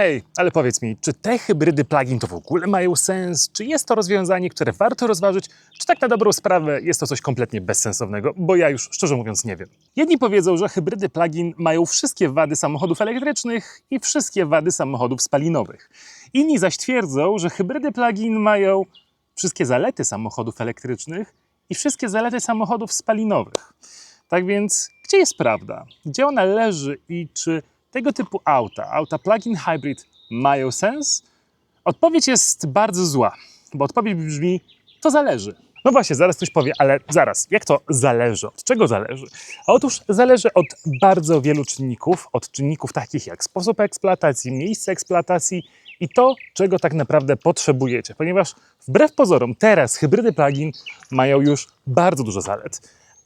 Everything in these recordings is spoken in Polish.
Ej, ale powiedz mi, czy te hybrydy plugin to w ogóle mają sens? Czy jest to rozwiązanie, które warto rozważyć? Czy tak na dobrą sprawę jest to coś kompletnie bezsensownego? Bo ja już szczerze mówiąc nie wiem. Jedni powiedzą, że hybrydy plugin mają wszystkie wady samochodów elektrycznych i wszystkie wady samochodów spalinowych. Inni zaś twierdzą, że hybrydy plugin mają wszystkie zalety samochodów elektrycznych i wszystkie zalety samochodów spalinowych. Tak więc, gdzie jest prawda? Gdzie ona leży i czy tego typu auta, auta plug-in hybrid mają sens? Odpowiedź jest bardzo zła, bo odpowiedź brzmi, to zależy. No właśnie, zaraz ktoś powie, ale zaraz, jak to zależy? Od czego zależy? Otóż zależy od bardzo wielu czynników, od czynników takich jak sposób eksploatacji, miejsce eksploatacji i to, czego tak naprawdę potrzebujecie, ponieważ wbrew pozorom teraz hybrydy plug-in mają już bardzo dużo zalet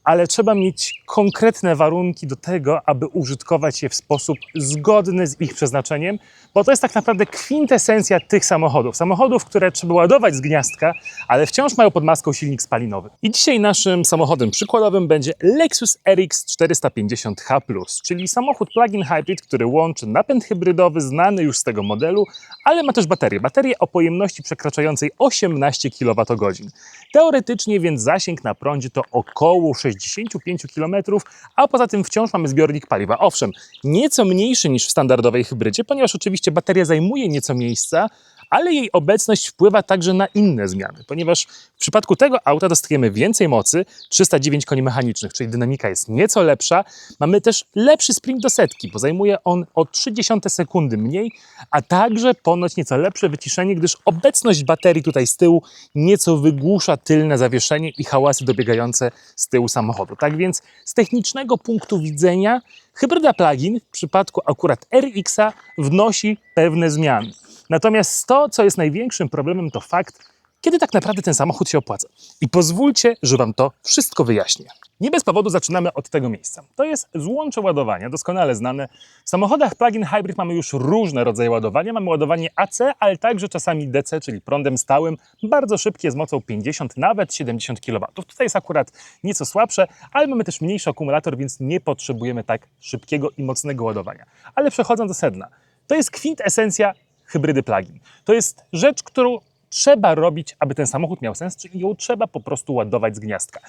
ale trzeba mieć konkretne warunki do tego, aby użytkować je w sposób zgodny z ich przeznaczeniem, bo to jest tak naprawdę kwintesencja tych samochodów. Samochodów, które trzeba ładować z gniazdka, ale wciąż mają pod maską silnik spalinowy. I dzisiaj naszym samochodem przykładowym będzie Lexus RX 450H+, czyli samochód plug-in hybrid, który łączy napęd hybrydowy znany już z tego modelu, ale ma też baterię. Baterię o pojemności przekraczającej 18 kWh. Teoretycznie więc zasięg na prądzie to około 65 km, a poza tym wciąż mamy zbiornik paliwa. Owszem, nieco mniejszy niż w standardowej hybrydzie, ponieważ oczywiście bateria zajmuje nieco miejsca, ale jej obecność wpływa także na inne zmiany, ponieważ w przypadku tego auta dostajemy więcej mocy, 309 koni mechanicznych, czyli dynamika jest nieco lepsza. Mamy też lepszy sprint do setki, bo zajmuje on o 0,3 sekundy mniej, a także ponoć nieco lepsze wyciszenie, gdyż obecność baterii tutaj z tyłu nieco wygłusza tylne zawieszenie i hałasy dobiegające z tyłu samochodu. Tak więc z technicznego punktu widzenia hybryda plug-in w przypadku akurat RX-a wnosi pewne zmiany. Natomiast to, co jest największym problemem, to fakt, kiedy tak naprawdę ten samochód się opłaca. I pozwólcie, że Wam to wszystko wyjaśnię. Nie bez powodu zaczynamy od tego miejsca. To jest złącze ładowania, doskonale znane. W samochodach plug-in hybrid mamy już różne rodzaje ładowania. Mamy ładowanie AC, ale także czasami DC, czyli prądem stałym, bardzo szybkie z mocą 50, nawet 70 kW. Tutaj jest akurat nieco słabsze, ale mamy też mniejszy akumulator, więc nie potrzebujemy tak szybkiego i mocnego ładowania. Ale przechodząc do sedna, to jest kwintesencja hybrydy plug-in. To jest rzecz, którą trzeba robić, aby ten samochód miał sens, czyli ją trzeba po prostu ładować z gniazdka.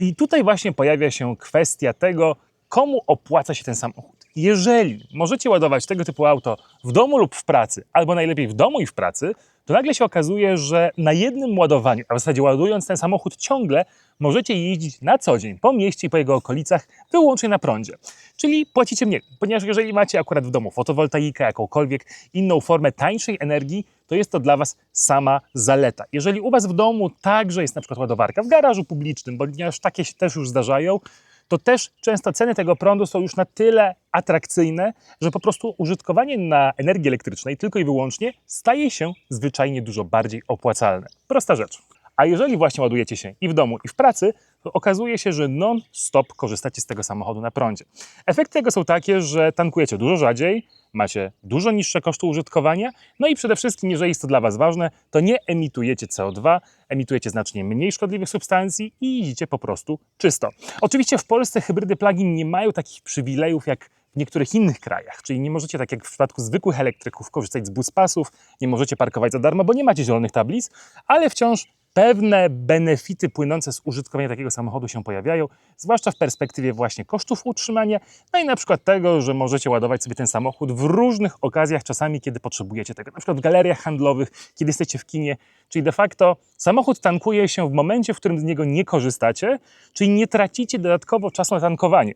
I tutaj właśnie pojawia się kwestia tego, komu opłaca się ten samochód. Jeżeli możecie ładować tego typu auto w domu lub w pracy, albo najlepiej w domu i w pracy, to nagle się okazuje, że na jednym ładowaniu, a w zasadzie ładując ten samochód ciągle, możecie jeździć na co dzień po mieście i po jego okolicach wyłącznie na prądzie. Czyli płacicie mniej, ponieważ jeżeli macie akurat w domu fotowoltaikę, jakąkolwiek inną formę tańszej energii, to jest to dla Was sama zaleta. Jeżeli u Was w domu także jest na przykład ładowarka w garażu publicznym, ponieważ takie się też już zdarzają, to też często ceny tego prądu są już na tyle atrakcyjne, że po prostu użytkowanie na energii elektrycznej tylko i wyłącznie staje się zwyczajnie dużo bardziej opłacalne. Prosta rzecz. A jeżeli właśnie ładujecie się i w domu, i w pracy, to okazuje się, że non-stop korzystacie z tego samochodu na prądzie. Efekty tego są takie, że tankujecie dużo rzadziej, macie dużo niższe koszty użytkowania, no i przede wszystkim, jeżeli jest to dla Was ważne, to nie emitujecie CO2, emitujecie znacznie mniej szkodliwych substancji i jeździcie po prostu czysto. Oczywiście w Polsce hybrydy plug-in nie mają takich przywilejów jak w niektórych innych krajach, czyli nie możecie, tak jak w przypadku zwykłych elektryków, korzystać z buspasów, nie możecie parkować za darmo, bo nie macie zielonych tablic, ale wciąż pewne benefity płynące z użytkowania takiego samochodu się pojawiają, zwłaszcza w perspektywie właśnie kosztów utrzymania, no i na przykład tego, że możecie ładować sobie ten samochód w różnych okazjach, czasami kiedy potrzebujecie tego, na przykład w galeriach handlowych, kiedy jesteście w kinie, czyli de facto samochód tankuje się w momencie, w którym z niego nie korzystacie, czyli nie tracicie dodatkowo czasu na tankowanie.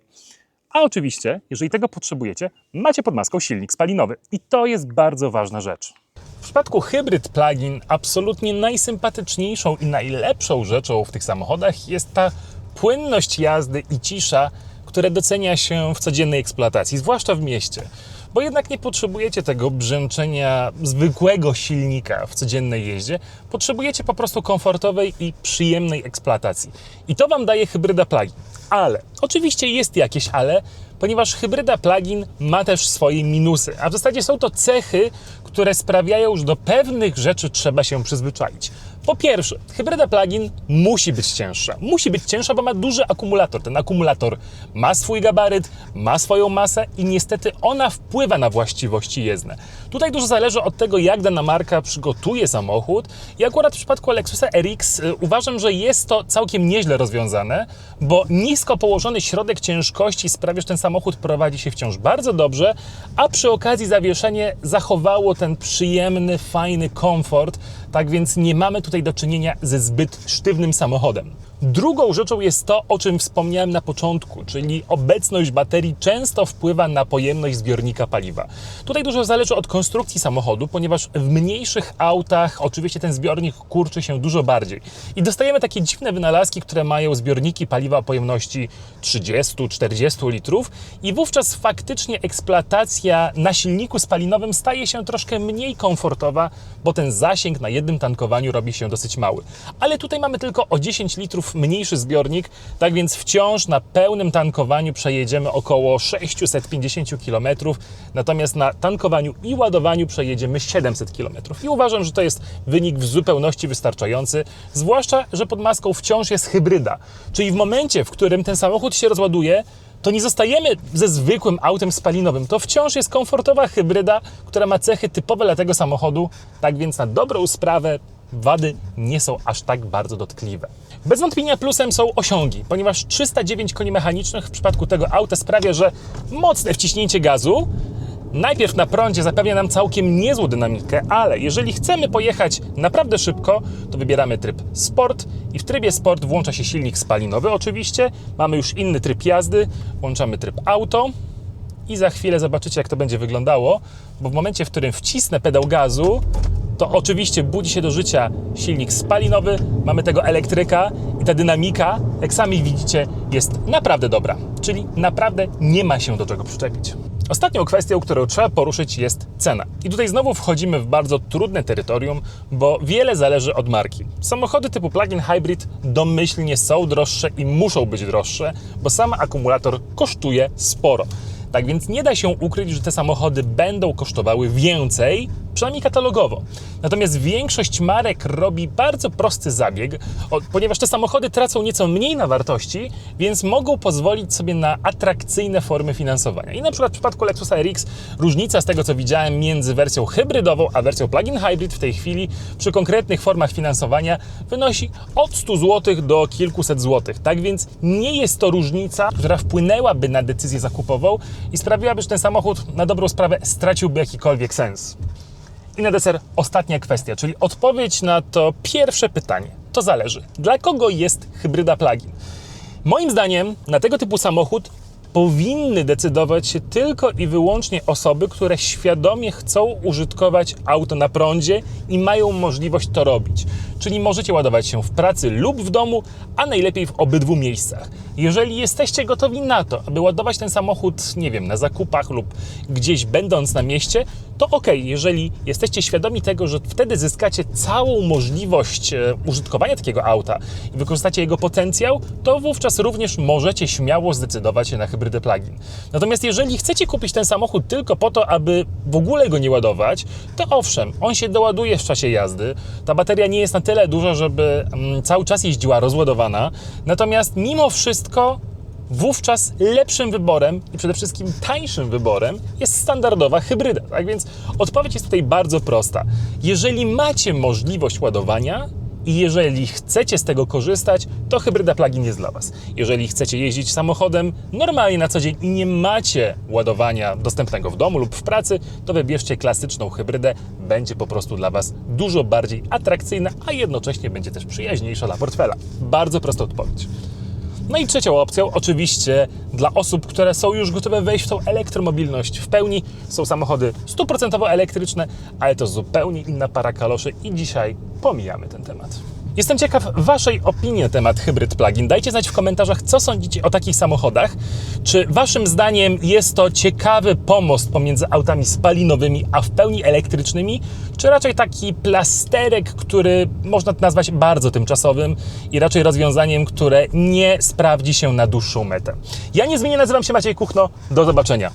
A oczywiście, jeżeli tego potrzebujecie, macie pod maską silnik spalinowy i to jest bardzo ważna rzecz. W przypadku hybryd plug-in absolutnie najsympatyczniejszą i najlepszą rzeczą w tych samochodach jest ta płynność jazdy i cisza, które docenia się w codziennej eksploatacji, zwłaszcza w mieście. Bo jednak nie potrzebujecie tego brzęczenia zwykłego silnika w codziennej jeździe, potrzebujecie po prostu komfortowej i przyjemnej eksploatacji. I to Wam daje hybryda plug-in. Ale, oczywiście jest jakieś ale, ponieważ hybryda plug-in ma też swoje minusy, a w zasadzie są to cechy, które sprawiają, że do pewnych rzeczy trzeba się przyzwyczaić. Po pierwsze, hybryda plug-in musi być cięższa. Musi być cięższa, bo ma duży akumulator. Ten akumulator ma swój gabaryt, ma swoją masę i niestety ona wpływa na właściwości jezdne. Tutaj dużo zależy od tego, jak dana marka przygotuje samochód. I akurat w przypadku Lexusa RX y, uważam, że jest to całkiem nieźle rozwiązane, bo nisko położony środek ciężkości sprawia, że ten samochód prowadzi się wciąż bardzo dobrze, a przy okazji zawieszenie zachowało ten przyjemny, fajny komfort, tak więc nie mamy tutaj do czynienia ze zbyt sztywnym samochodem. Drugą rzeczą jest to, o czym wspomniałem na początku, czyli obecność baterii często wpływa na pojemność zbiornika paliwa. Tutaj dużo zależy od konstrukcji samochodu, ponieważ w mniejszych autach oczywiście ten zbiornik kurczy się dużo bardziej. I dostajemy takie dziwne wynalazki, które mają zbiorniki paliwa o pojemności 30-40 litrów i wówczas faktycznie eksploatacja na silniku spalinowym staje się troszkę mniej komfortowa, bo ten zasięg na jednym tankowaniu robi się dosyć mały. Ale tutaj mamy tylko o 10 litrów mniejszy zbiornik, tak więc wciąż na pełnym tankowaniu przejedziemy około 650 km, natomiast na tankowaniu i ładowaniu przejedziemy 700 km. I uważam, że to jest wynik w zupełności wystarczający, zwłaszcza, że pod maską wciąż jest hybryda. Czyli w momencie, w którym ten samochód się rozładuje, to nie zostajemy ze zwykłym autem spalinowym. To wciąż jest komfortowa hybryda, która ma cechy typowe dla tego samochodu, tak więc na dobrą sprawę wady nie są aż tak bardzo dotkliwe. Bez wątpienia plusem są osiągi, ponieważ 309 koni mechanicznych w przypadku tego auta sprawia, że mocne wciśnięcie gazu najpierw na prądzie zapewnia nam całkiem niezłą dynamikę, ale jeżeli chcemy pojechać naprawdę szybko, to wybieramy tryb Sport i w trybie Sport włącza się silnik spalinowy oczywiście, mamy już inny tryb jazdy, włączamy tryb Auto i za chwilę zobaczycie jak to będzie wyglądało, bo w momencie, w którym wcisnę pedał gazu, to oczywiście budzi się do życia silnik spalinowy, mamy tego elektryka i ta dynamika, jak sami widzicie, jest naprawdę dobra. Czyli naprawdę nie ma się do czego przyczepić. Ostatnią kwestią, którą trzeba poruszyć jest cena. I tutaj znowu wchodzimy w bardzo trudne terytorium, bo wiele zależy od marki. Samochody typu plug-in hybrid domyślnie są droższe i muszą być droższe, bo sam akumulator kosztuje sporo. Tak więc nie da się ukryć, że te samochody będą kosztowały więcej, przynajmniej katalogowo. Natomiast większość marek robi bardzo prosty zabieg, ponieważ te samochody tracą nieco mniej na wartości, więc mogą pozwolić sobie na atrakcyjne formy finansowania. I na przykład w przypadku Lexusa RX różnica z tego, co widziałem między wersją hybrydową a wersją plug-in hybrid w tej chwili przy konkretnych formach finansowania wynosi od 100 zł do kilkuset złotych. Tak więc nie jest to różnica, która wpłynęłaby na decyzję zakupową i sprawiłaby, że ten samochód na dobrą sprawę straciłby jakikolwiek sens. I na deser ostatnia kwestia, czyli odpowiedź na to pierwsze pytanie. To zależy. Dla kogo jest hybryda plug-in? Moim zdaniem na tego typu samochód powinny decydować się tylko i wyłącznie osoby, które świadomie chcą użytkować auto na prądzie i mają możliwość to robić. Czyli możecie ładować się w pracy lub w domu, a najlepiej w obydwu miejscach. Jeżeli jesteście gotowi na to, aby ładować ten samochód, nie wiem, na zakupach lub gdzieś będąc na mieście, to ok, jeżeli jesteście świadomi tego, że wtedy zyskacie całą możliwość e, użytkowania takiego auta i wykorzystacie jego potencjał, to wówczas również możecie śmiało zdecydować się na hybrydę plug-in. Natomiast jeżeli chcecie kupić ten samochód tylko po to, aby w ogóle go nie ładować, to owszem, on się doładuje w czasie jazdy. Ta bateria nie jest na tyle duża, żeby mm, cały czas jeździła rozładowana. Natomiast mimo wszystko wówczas lepszym wyborem i przede wszystkim tańszym wyborem jest standardowa hybryda. Tak więc odpowiedź jest tutaj bardzo prosta. Jeżeli macie możliwość ładowania, i jeżeli chcecie z tego korzystać, to hybryda plug-in jest dla Was. Jeżeli chcecie jeździć samochodem normalnie na co dzień i nie macie ładowania dostępnego w domu lub w pracy, to wybierzcie klasyczną hybrydę. Będzie po prostu dla Was dużo bardziej atrakcyjna, a jednocześnie będzie też przyjaźniejsza dla portfela. Bardzo prosta odpowiedź. No i trzecią opcją, oczywiście dla osób, które są już gotowe wejść w tą elektromobilność w pełni, są samochody 100% elektryczne, ale to zupełnie inna para kaloszy i dzisiaj pomijamy ten temat. Jestem ciekaw Waszej opinii na temat hybryd plug-in. Dajcie znać w komentarzach, co sądzicie o takich samochodach. Czy Waszym zdaniem jest to ciekawy pomost pomiędzy autami spalinowymi a w pełni elektrycznymi, czy raczej taki plasterek, który można nazwać bardzo tymczasowym i raczej rozwiązaniem, które nie sprawdzi się na dłuższą metę? Ja niezmiennie nazywam się Maciej Kuchno. Do zobaczenia.